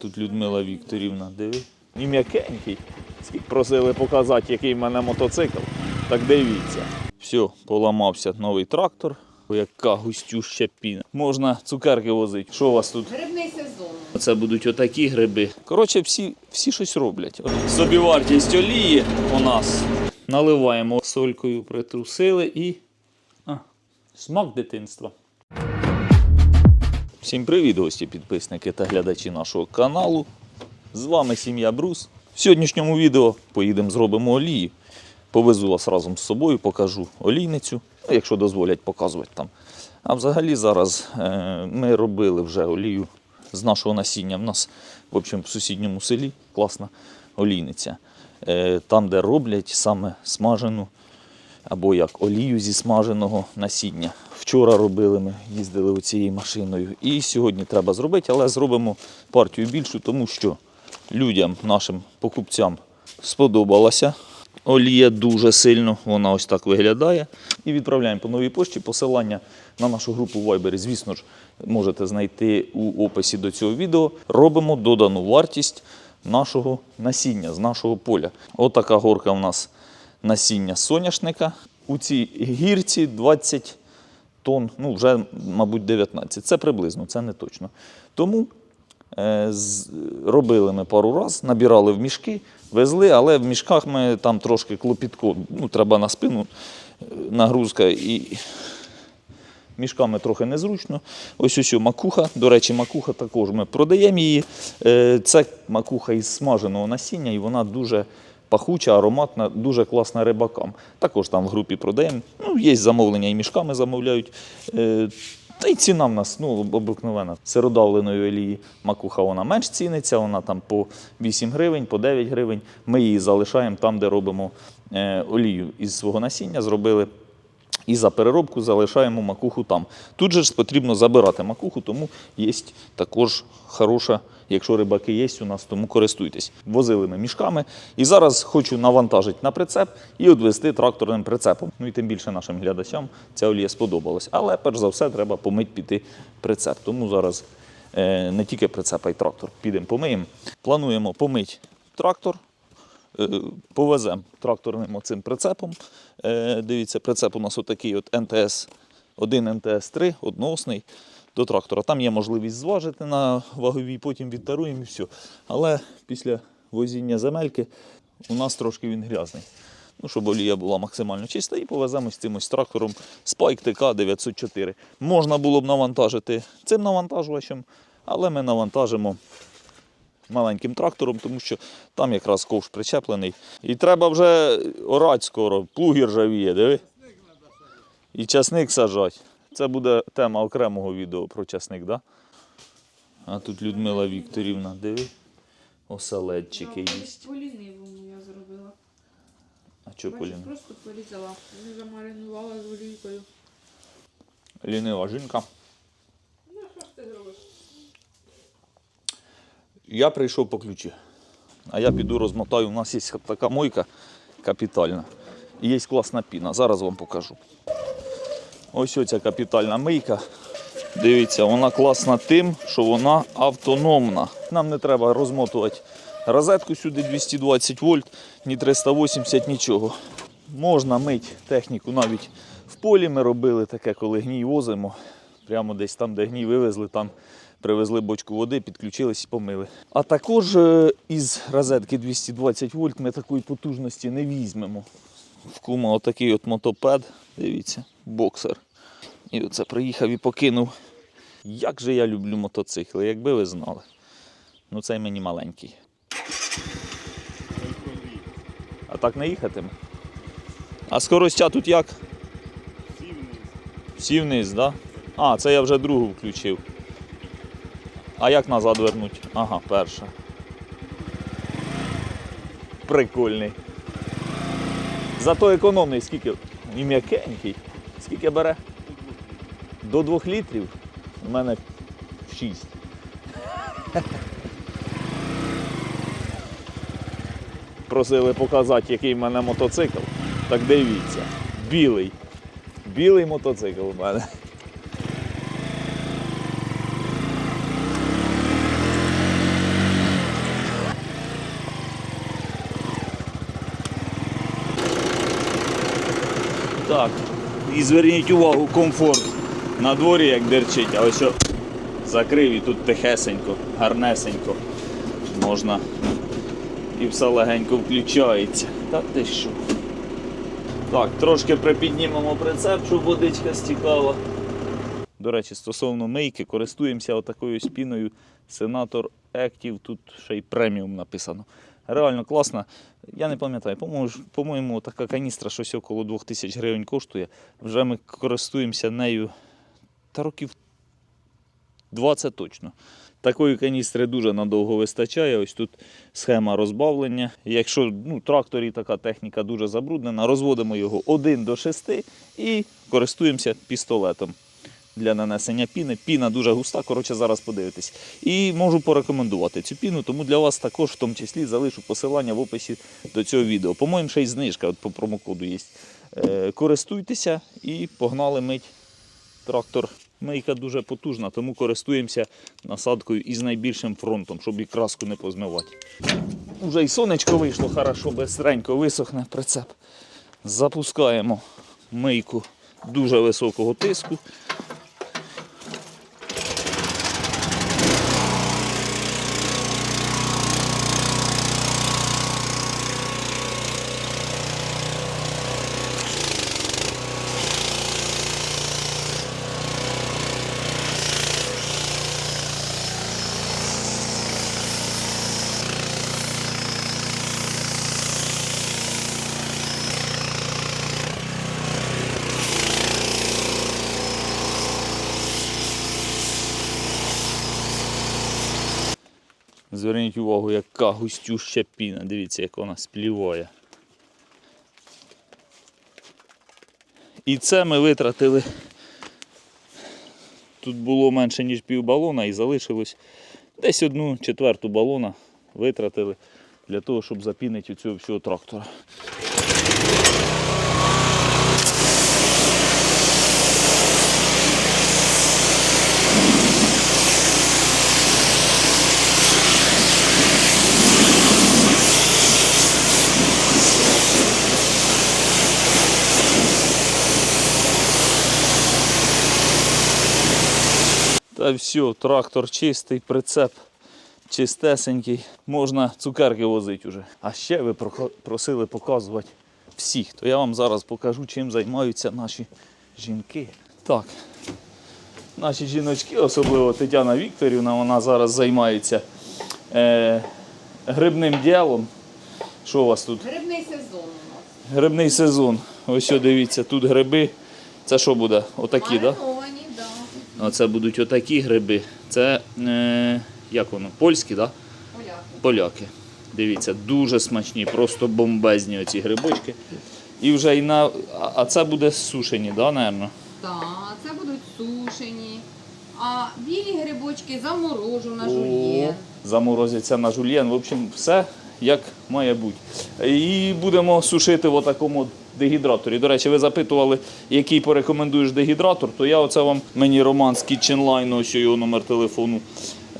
Тут Людмила Вікторівна, диви. І м'якенький. Скільки просили показати, який в мене мотоцикл. Так дивіться. Все, поламався новий трактор. Яка густюща піна. Можна цукерки возити. Що у вас тут? Грибний сезон. Це будуть отакі гриби. Коротше, всі, всі щось роблять. От Собівартість олії у нас. Наливаємо солькою, притрусили і. А, смак дитинства. Всім привіт, гості, підписники та глядачі нашого каналу. З вами сім'я Брус. В сьогоднішньому відео поїдемо зробимо олії. Повезу вас разом з собою, покажу олійницю, ну, якщо дозволять показувати там. А взагалі зараз е, ми робили вже олію з нашого насіння. В нас, в общем, в сусідньому селі класна олійниця. Е, там, де роблять саме смажену або як олію зі смаженого насіння. Вчора робили ми, їздили цією машиною. І сьогодні треба зробити, але зробимо партію більшу, тому що людям, нашим покупцям сподобалася. Олія дуже сильно, вона ось так виглядає. І відправляємо по новій пошті. Посилання на нашу групу в Viber, звісно ж, можете знайти у описі до цього відео. Робимо додану вартість нашого насіння з нашого поля. Отака горка у нас насіння соняшника. У цій гірці 20 тонн, ну вже, мабуть, 19. Це приблизно, це не точно. Тому е, робили ми пару раз, набирали в мішки, везли, але в мішках ми там трошки клопітко, ну, треба на спину е, нагрузка і мішками трохи незручно. Ось ось макуха. До речі, макуха також ми продаємо її. Е, Це макуха із смаженого насіння, і вона дуже пахуча, ароматна, дуже класна рибакам. Також там в групі продаємо. Ну, є замовлення і мішками замовляють. Е, Та й ціна в нас ну, обикновена. Сиродавленої олії макуха вона менш ціниться, вона там по 8 гривень, по 9 гривень. Ми її залишаємо там, де робимо е, олію із свого насіння. Зробили і за переробку залишаємо макуху там. Тут же ж потрібно забирати макуху, тому є також хороша, якщо рибаки є у нас, тому користуйтесь. Возили ми мішками. І зараз хочу навантажити на прицеп і відвести тракторним прицепом. Ну і тим більше нашим глядачам ця олія сподобалась. Але перш за все треба помить піти прицеп. Тому зараз е, не тільки прицеп, а й трактор. Підемо помиємо. Плануємо помити трактор. Е, повеземо тракторним оцим прицепом. Е, Дивіться, прицеп у нас отакий от НТС 1 НТС 3 одноосний до трактора. Там є можливість зважити на ваговій, потім відтаруємо і все. Але після возіння земельки у нас трошки він грязний. Ну, щоб олія була максимально чиста, і повеземо з цим ось трактором Spike TK 904. Можна було б навантажити цим навантажувачем, але ми навантажимо маленьким трактором, тому що там якраз ковш причеплений. І треба вже орати скоро, плуги ржавіє, диви. І часник сажать. Це буде тема окремого відео про часник, да? А тут Людмила Вікторівна, диви. Оселедчики їсть. По лінивому я зробила. А Бачиш, Поліна? просто порізала. Не замаринувала з олійкою. Лінива жінка. Ну, що ж ти зробиш? Я прийшов по ключі. А я піду розмотаю. У нас є така мойка капітальна. І є класна піна. Зараз вам покажу. Ось оця капітальна мийка. Дивіться, вона класна тим, що вона автономна. Нам не треба розмотувати розетку сюди 220 вольт, ні 380, нічого. Можна мити техніку навіть в полі. Ми робили таке, коли гній возимо. Прямо десь там, де гній вивезли, там привезли бочку води, підключились і помили. А також е, із розетки 220 вольт ми такої потужності не візьмемо. В кума отакий от мотопед, дивіться, боксер. І оце приїхав і покинув. Як же я люблю мотоцикли, якби ви знали. Ну цей мені маленький. А так не їхатиме. А скоростя тут як? Всі вниз, так? Да? А, це я вже другу включив. А як назад вернуть? Ага, перша. Прикольний. Зато економний, скільки? І м'якенький. Скільки бере? До 2 літрів. У мене 6. Просили показати, який в мене мотоцикл. Так дивіться. Білий. Білий мотоцикл у мене. Так. І зверніть увагу, комфорт на дворі як дерчить, а ось що закрив і тут тихесенько, гарнесенько. Можна і все легенько включається. Та ти що? Так, трошки припіднімемо прицеп, щоб водичка стікала. До речі, стосовно мийки, користуємося отакою спіною Senator Active, тут ще й преміум написано. Реально класна. Я не пам'ятаю, по-моєму, така каністра щось около 2000 гривень коштує. Вже ми користуємося нею та років 20 точно. Такої каністри дуже надовго вистачає. Ось тут схема розбавлення. Якщо ну, тракторі така техніка дуже забруднена, розводимо його 1 до 6 і користуємося пістолетом для нанесення піни. Піна дуже густа, коротше, зараз подивитесь. І можу порекомендувати цю піну, тому для вас також в тому числі залишу посилання в описі до цього відео. По-моєму, ще й знижка от по промокоду є. Е, користуйтеся і погнали мить трактор. Мийка дуже потужна, тому користуємося насадкою із найбільшим фронтом, щоб і краску не позмивати. Уже і сонечко вийшло, хорошо, безстренько висохне прицеп. Запускаємо мийку дуже високого тиску. Зверніть увагу, яка густюща піна. Дивіться, як вона спліває. І це ми витратили. Тут було менше, ніж пів балона, і залишилось десь одну четверту балона витратили для того, щоб запінити цього всього трактора. Та все, трактор чистий, прицеп чистесенький. Можна цукерки возити вже. А ще ви просили показувати всіх. То я вам зараз покажу, чим займаються наші жінки. Так. Наші жіночки, особливо Тетяна Вікторівна, вона зараз займається е, грибним ділом. Що у вас тут? Грибний сезон у нас. Грибний сезон. Ось що, дивіться, тут гриби. Це що буде? Отакі, так? Да? Оце будуть отакі гриби. Це е, як воно? Польські, да? Поляки. Поляки. Дивіться, дуже смачні, просто бомбезні оці грибочки. І вже і на. А а це буде сушені, да, напевно? Так, це будуть сушені. А білі грибочки заморожу на жульєн. Заморозяться на жульєн. В общем, все як має бути. І будемо сушити в такому дегідраторі. До речі, ви запитували, який порекомендуєш дегідратор, то я оце вам мені Роман з Kitchen ось його номер телефону.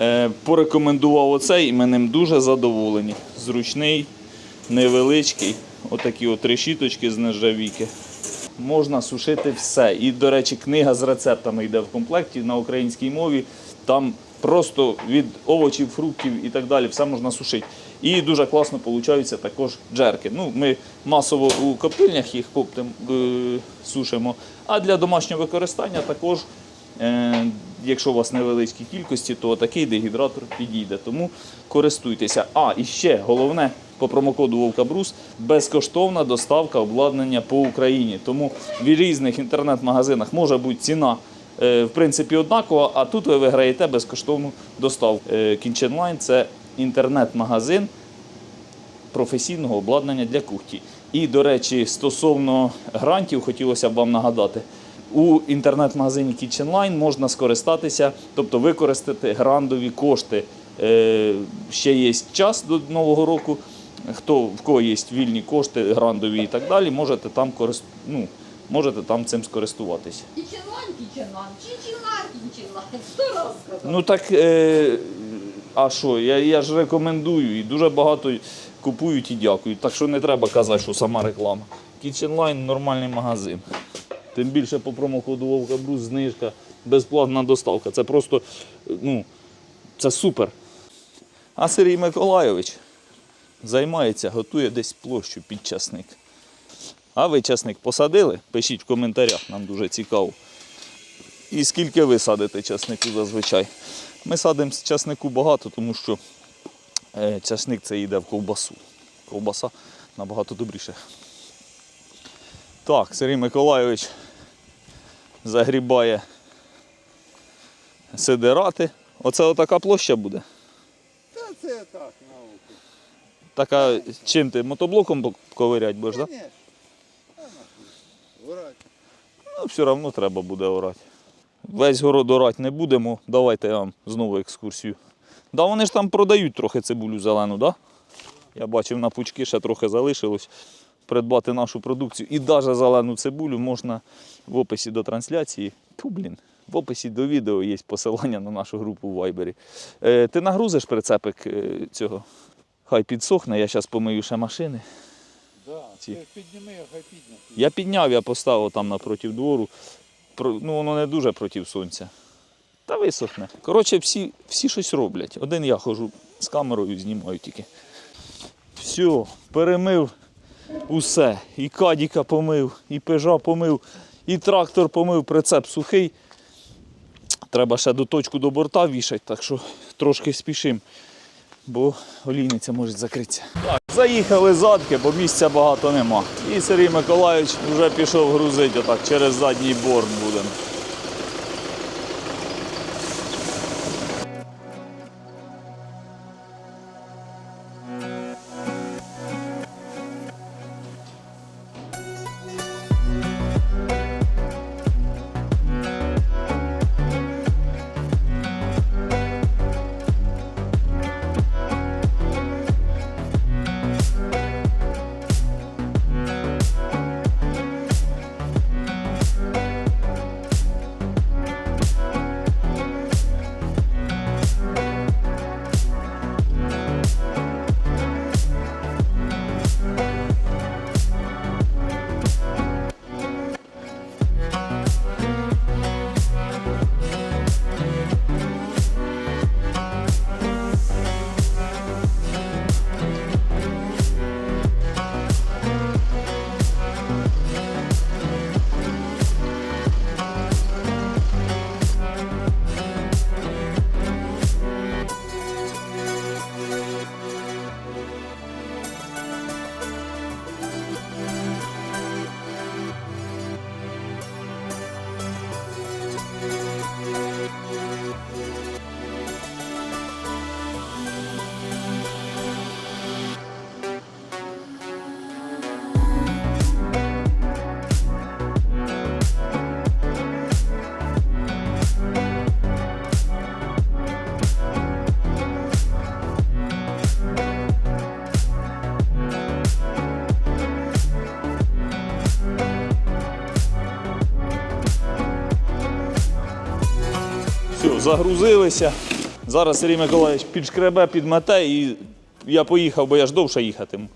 е, Порекомендував оцей і ми ним дуже задоволені. Зручний, невеличкий. Отакі от решіточки з нержавійки. Можна сушити все. І, до речі, книга з рецептами йде в комплекті на українській мові. Там просто від овочів, фруктів і так далі все можна сушити. І дуже класно получаються також джерки. Ну, ми масово у коптильнях їх коптим, е, сушимо, а для домашнього використання також, е, якщо у вас невеличкі кількості, то такий дегідратор підійде. Тому користуйтеся. А, і ще головне, по промокоду Вовкабрус безкоштовна доставка обладнання по Україні. Тому в різних інтернет-магазинах може бути ціна. Е, В принципі, однакова, а тут ви виграєте безкоштовну доставку. Е, Кінченлайн це інтернет-магазин професійного обладнання для кухні. І, до речі, стосовно грантів, хотілося б вам нагадати. У інтернет-магазині KitchenLine можна скористатися, тобто використати грантові кошти. Е, ще є час до Нового року. Хто в кого є вільні кошти, грантові і так далі, можете там корист... ну, можете там цим скористуватися. Сто раз сказав. Ну так, е, а що, я, я ж рекомендую і дуже багато купують і дякують. Так що не треба казати, що сама реклама. KitchenLine нормальний магазин. Тим більше по промокоду Вовка Брус знижка, безплатна доставка. Це просто, ну, це супер. А Сергій Миколайович займається, готує десь площу під часник. А ви часник посадили? Пишіть в коментарях, нам дуже цікаво. І скільки ви садите часнику зазвичай? Ми садимо часнику багато, тому що е, часник це йде в ковбасу. Ковбаса набагато добріше. Так, Сергій Миколайович загрібає сидирати. Оце отака площа буде. Та це так, на око. Така, чим ти мотоблоком ковирять будеш, так? Ні. Ну, все одно треба буде орати. Весь город орати не будемо. Давайте я вам знову екскурсію. Да, вони ж там продають трохи цибулю зелену, да? Я бачив на пучки ще трохи залишилось. Придбати нашу продукцію. І навіть зелену цибулю можна в описі до трансляції. Ту, блін, в описі до відео є посилання на нашу групу в Вайбері. Е, ти нагрузиш прицепик е, цього? Хай підсохне, я зараз помию ще машини. Да. Ці. Підніми, хай підняти. Я підняв, я поставив там напротив двору. Ну, воно не дуже проти сонця. Та висохне. Коротше, всі, всі щось роблять. Один я ходжу з камерою, знімаю тільки. Все, перемив усе. І кадіка помив, і пежа помив, і трактор помив, прицеп сухий. Треба ще до точку до борта вішати, так що трошки спішимо, бо олійниця може закритися. Заїхали задки, бо місця багато нема. І Сергій Миколайович вже пішов грузити отак, через задній борт будемо. Загрузилися. Зараз Сергій Миколаївич підшкребе, підмете і я поїхав, бо я ж довше їхатиму.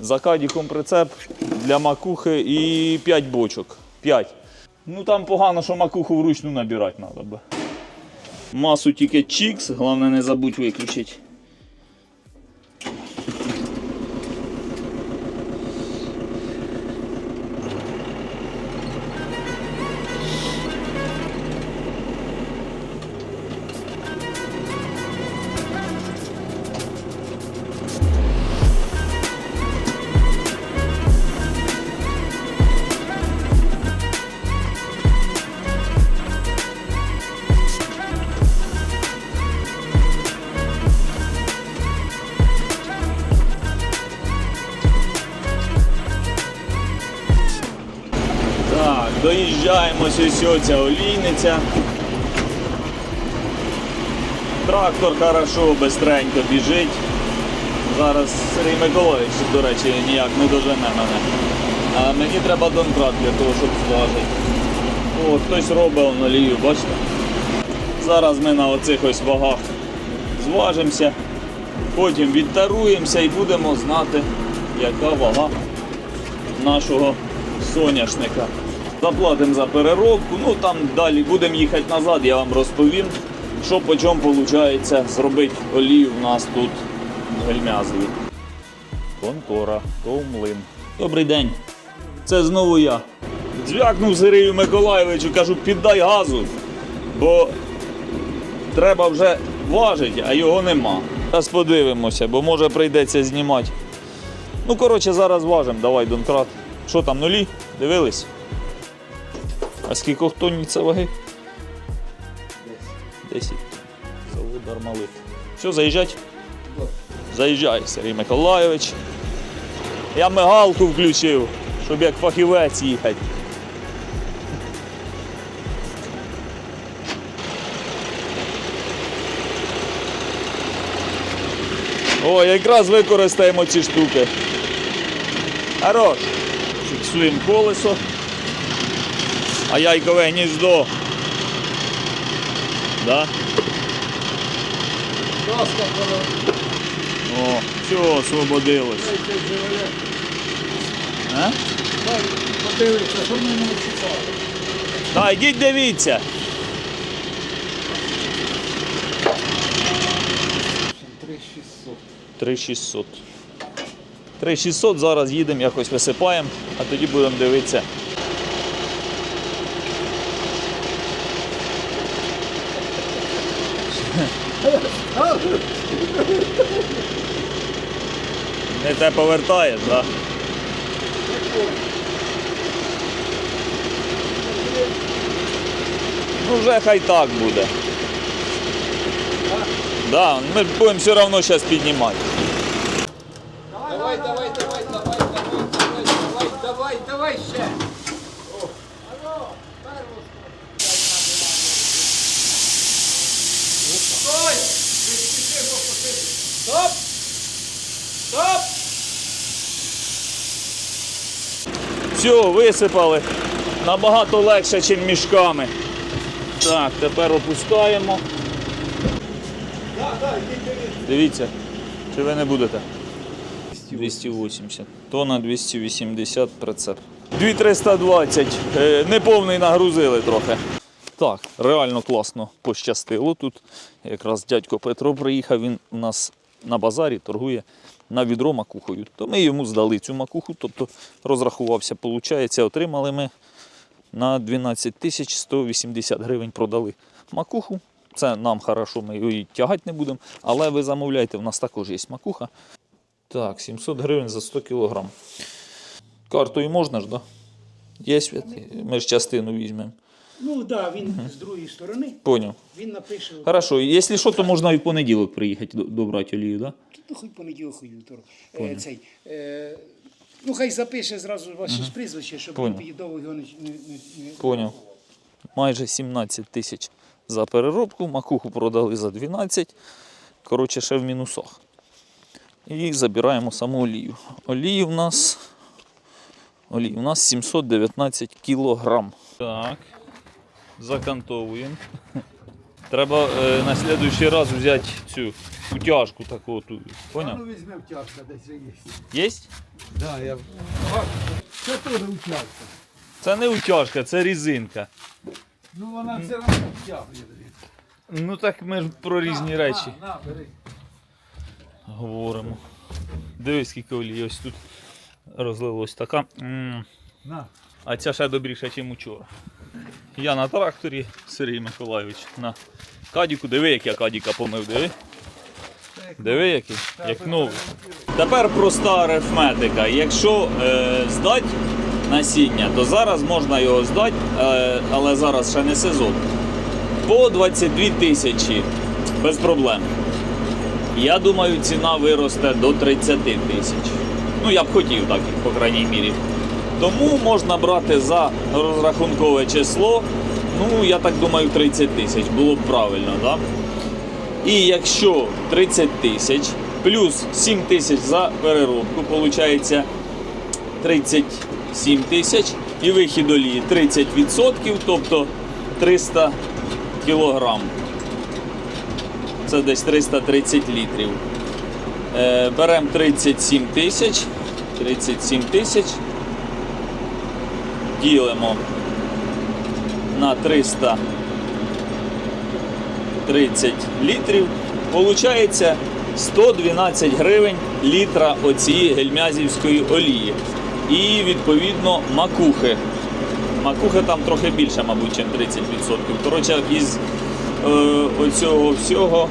За кадіком прицеп для макухи і 5 бочок. 5. Ну там погано, що макуху вручну набирати треба. би. Масу тільки чікс, головне не забудь виключити. Доїжджаємо ось ця олійниця. Трактор хорошо, бистренько біжить. Зараз Сергій Миколаївич, до речі, ніяк не дожене мене. А мені треба донкрат для того, щоб зважити. О, хтось робить он олію, бачите? Зараз ми на оцих ось вагах зважимося, потім відтаруємося і будемо знати, яка вага нашого соняшника. Заплатимо за переробку. Ну там далі будемо їхати назад, я вам розповім, що по чому виходить зробити олію в нас тут в Гельмязові. Контора, Товмлин. Добрий день. Це знову я. Дзвякнув Сергію Миколайовичу, кажу, піддай газу, бо треба вже важити, а його нема. Зараз подивимося, бо може прийдеться знімати. Ну, коротше, зараз важимо, давай, Донкрат. Що там, нулі? Дивились? А скільки тонн це ваги? 10. Завод Армалит. Все, заїжджать? Заїжджай, Сергій Миколайович. Я мигалку включив, щоб як фахівець їхати. О, якраз використаємо ці штуки. Хорош. Фіксуємо колесо. А яйкове гніздо. Да? Пора. О, все, освободилось. А? Подивиться, що ми не читали. Так, йдіть дивіться. 3600. 3600. 3600, зараз їдемо, якось висипаємо, а тоді будемо дивитися. Не те повертаєш, так? Да? Ну вже хай так буде. Да, ми будемо все одно зараз піднімати. Все, висипали. Набагато легше, ніж мішками. Так, тепер опускаємо. Дивіться, чи ви не будете? 280. Тона 280 прицеп. 2320. Е, Неповний нагрузили трохи. Так, реально класно пощастило тут. Якраз дядько Петро приїхав, він у нас на базарі торгує на відро макухою. То ми йому здали цю макуху, тобто розрахувався, получається, отримали ми на 12 тисяч 180 гривень продали макуху. Це нам хорошо, ми її тягати не будемо, але ви замовляйте, в нас також є макуха. Так, 700 гривень за 100 кілограм. Картою можна ж. Да? Є свят? Ми ж частину візьмемо. Ну так, да, він з другої сторони, Поняв. він напише, Хорошо, якщо що, то можна і в понеділок приїхати до- добрати олію? Да? ну хоч понеділок, хоч вівторок. Е, цей, е, ну хай запише зразу ваше ж прізвище, щоб Понял. він довго його не, не, не, не... Поняв. Майже 17 тисяч за переробку, макуху продали за 12. Коротше, ще в мінусах. І забираємо саму олію. Олії в нас. Олії у нас 719 кілограм. Так. Закантовуємо. Треба е, на слідуючий раз взяти цю утяжку таку. ту. Поняв? Ну візьми втяжка, десь є. Є? Да, я... Це теж утяжка. Це не утяжка, це різинка. Ну вона все одно втягує. Ну так ми ж про різні речі. На, на, бери. говоримо. Дивись, скільки олії ось тут розлилось така. М, На. А ця ще добріша, ніж учора. Я на тракторі, Сергій Миколайович, на кадіку. Диви, як я кадіка помив, диви. Диви, який, як новий. Тепер проста арифметика. Якщо е, здати насіння, то зараз можна його здати, е, але зараз ще не сезон. По 22 тисячі без проблем. Я думаю, ціна виросте до 30 тисяч. Ну, я б хотів так, по крайній мірі. Тому можна брати за розрахункове число. Ну, я так думаю, 30 тисяч було б правильно, так? І якщо 30 тисяч плюс 7 тисяч за переробку, виходить 37 тисяч і вихід олії 30%, тобто 300 кілограм. Це десь 330 літрів. Е, беремо 37 тисяч. 37 тисяч. Ділимо на 330 літрів. Получається 112 гривень літра оцієї гельмязівської олії. І відповідно макухи. Макухи там трохи більше, мабуть, ніж 30%. Коротше, із е, оцього всього.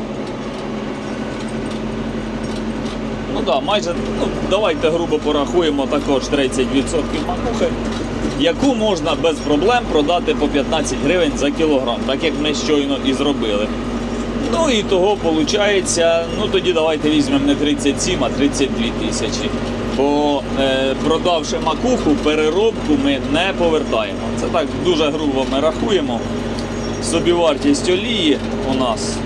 Ну так, да, майже, ну, давайте грубо порахуємо також 30% макухи, яку можна без проблем продати по 15 гривень за кілограм, так як ми щойно і зробили. Ну і того виходить, ну тоді давайте візьмемо не 37, а 32 тисячі. Бо е, продавши макуху, переробку ми не повертаємо. Це так дуже грубо ми рахуємо. Собівартість олії у нас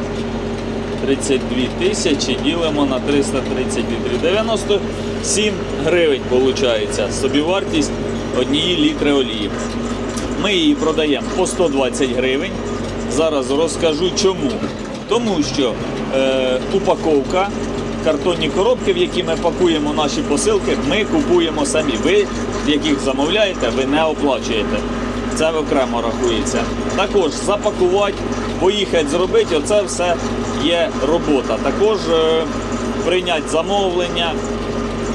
32 тисячі ділимо на 330 літрів. 97 гривень виходить собівартість однієї літри олії. Ми її продаємо по 120 гривень. Зараз розкажу чому. Тому що е, упаковка, картонні коробки, в які ми пакуємо наші посилки, ми купуємо самі. Ви, яких замовляєте, ви не оплачуєте. Це окремо рахується. Також запакувати, поїхати зробити, оце все є робота. Також е, прийняти замовлення.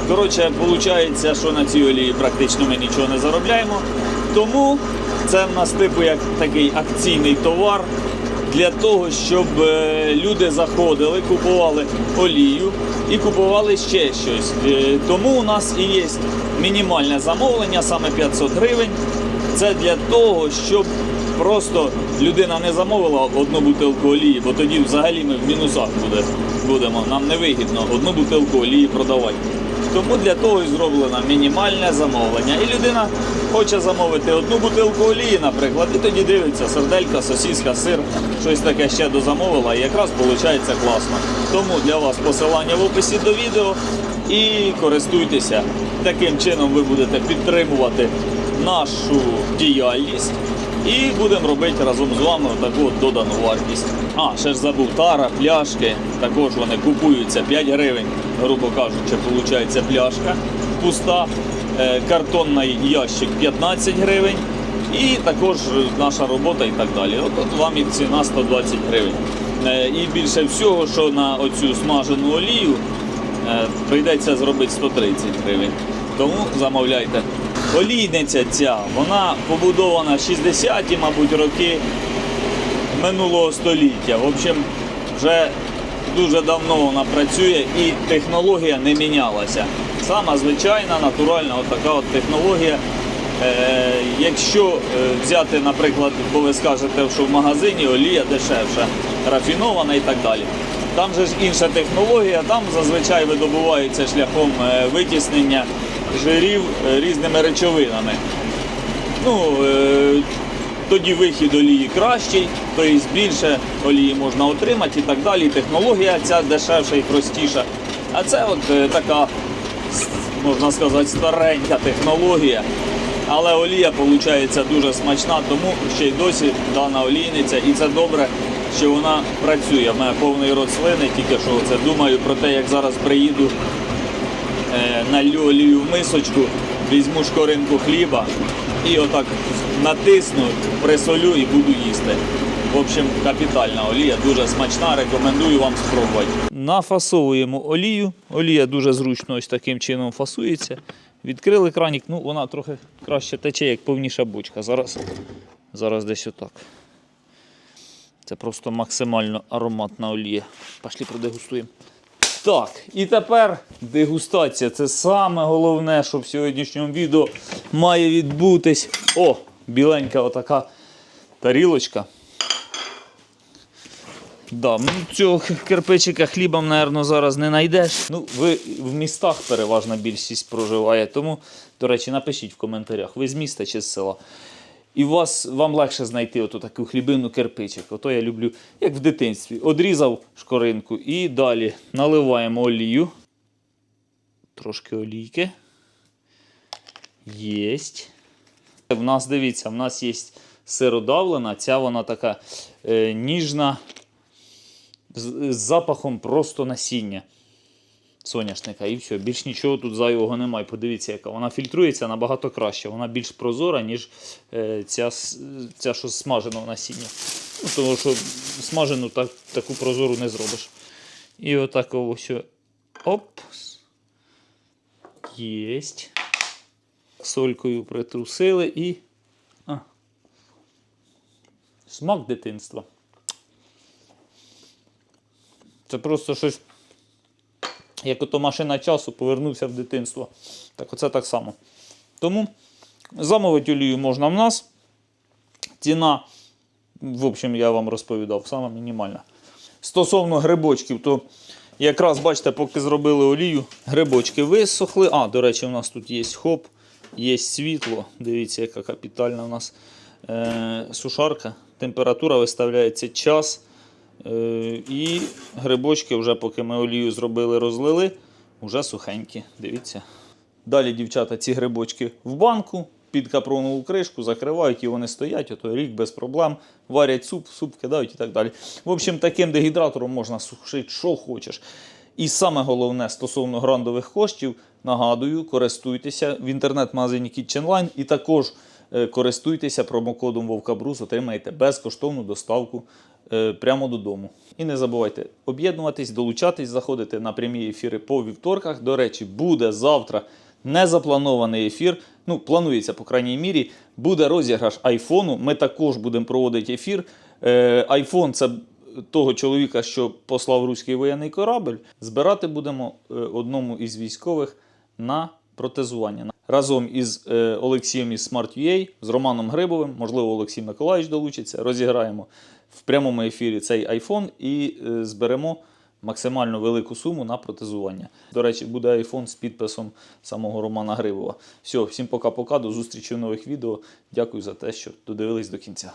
Коротше, виходить, що на цій олії практично ми нічого не заробляємо. Тому це в нас типу як такий акційний товар для того, щоб е, люди заходили, купували олію і купували ще щось. Е, Тому у нас і є мінімальне замовлення, саме 500 гривень. Це для того, щоб просто людина не замовила одну бутилку олії, бо тоді взагалі ми в мінусах буде, будемо. Нам не вигідно одну бутилку олії продавати. Тому для того і зроблено мінімальне замовлення. І людина хоче замовити одну бутилку олії, наприклад, і тоді дивиться серделька, сосіска, сир, щось таке ще дозамовила, і якраз виходить класно. Тому для вас посилання в описі до відео і користуйтеся. Таким чином ви будете підтримувати нашу діяльність. І будемо робити разом з вами таку додану вартість. А, ще ж забув, тара, пляшки. Також вони купуються 5 гривень, грубо кажучи, виходить пляшка пуста, Е, картонний ящик 15 гривень. І також наша робота і так далі. От, от вам і ціна 120 гривень. Е, І більше всього, що на оцю смажену олію е, прийдеться зробити 130 гривень. Тому замовляйте. Олійниця ця, вона побудована 60-ті, мабуть, роки минулого століття. В общем, вже дуже давно вона працює і технологія не мінялася. Сама звичайна, натуральна отака от технологія. Е, якщо е, взяти, наприклад, бо ви скажете, що в магазині олія дешевша, рафінована і так далі. Там же ж інша технологія, там зазвичай видобувається шляхом е, витіснення жирів е, різними речовинами. Ну, е, тоді вихід олії кращий, тобто більше олії можна отримати і так далі. Технологія ця дешевша і простіша. А це от е, така, можна сказати, старенька технологія. Але олія виходить дуже смачна, тому ще й досі дана олійниця, і це добре, що вона працює. У мене повний рот слини, тільки що це думаю про те, як зараз приїду налью олію в мисочку, візьму шкоринку хліба і отак натисну, присолю і буду їсти. В общем, капітальна олія, дуже смачна, рекомендую вам спробувати. Нафасовуємо олію. Олія дуже зручно ось таким чином фасується. Відкрили кранік, ну вона трохи краще тече, як повніша бочка. Зараз, зараз десь отак. Це просто максимально ароматна олія. Пішли продегустуємо. Так, і тепер дегустація. Це саме головне, що в сьогоднішньому відео має відбутись. О, біленька отака тарілочка. Да, цього кирпичика хлібом, мабуть, зараз не знайдеш. Ну, ви в містах переважна більшість проживає. Тому, до речі, напишіть в коментарях, ви з міста чи з села. І вас, вам легше знайти оту таку хлібину кирпичик. Ото я люблю, як в дитинстві. Одрізав шкоринку і далі наливаємо олію. Трошки олійки. Єсть. В нас, дивіться, в нас є сиродавлена, ця вона така е, ніжна, з, з запахом просто насіння. Соняшника і все. Більш нічого тут зайвого немає. Подивіться, яка вона фільтрується набагато краще. Вона більш прозора, ніж е, ця, ця що смаженого насіння. Ну, тому що смажену так, таку прозору не зробиш. І отак ось. Оп. Єсть. Солькою притрусили і. А. Смак дитинства. Це просто щось. Як ото машина часу повернувся в дитинство. Так оце так само. Тому замовити олію можна в нас. Ціна, в общем, я вам розповідав, сама мінімальна. Стосовно грибочків, то якраз бачите, поки зробили олію, грибочки висохли. А, до речі, у нас тут є хоп, є світло. Дивіться, яка капітальна у нас е, сушарка. Температура виставляється час. Е, і грибочки, вже поки ми олію зробили, розлили, вже сухенькі. Дивіться. Далі дівчата ці грибочки в банку, під капронову кришку, закривають і вони стоять, ото рік без проблем, варять суп, суп кидають і так далі. В общем, таким дегідратором можна сушити, що хочеш. І саме головне стосовно грандових коштів, нагадую, користуйтеся в інтернет-магазині KitchenLine і також користуйтеся промокодом Вовкабрус, отримаєте безкоштовну доставку е, прямо додому. І не забувайте об'єднуватись, долучатись, заходити на прямі ефіри по вівторках. До речі, буде завтра незапланований ефір. Ну, планується, по крайній мірі, буде розіграш айфону. Ми також будемо проводити ефір. Е, Айфон це того чоловіка, що послав руський воєнний корабль. Збирати будемо е, одному із військових на протезування. Разом із е, Олексієм із Smart.ua, з Романом Грибовим, можливо, Олексій Миколаївич долучиться. Розіграємо в прямому ефірі цей iPhone і е, зберемо максимально велику суму на протезування. До речі, буде iPhone з підписом самого Романа Грибова. Все, всім пока-пока, до зустрічі в нових відео. Дякую за те, що додивились до кінця.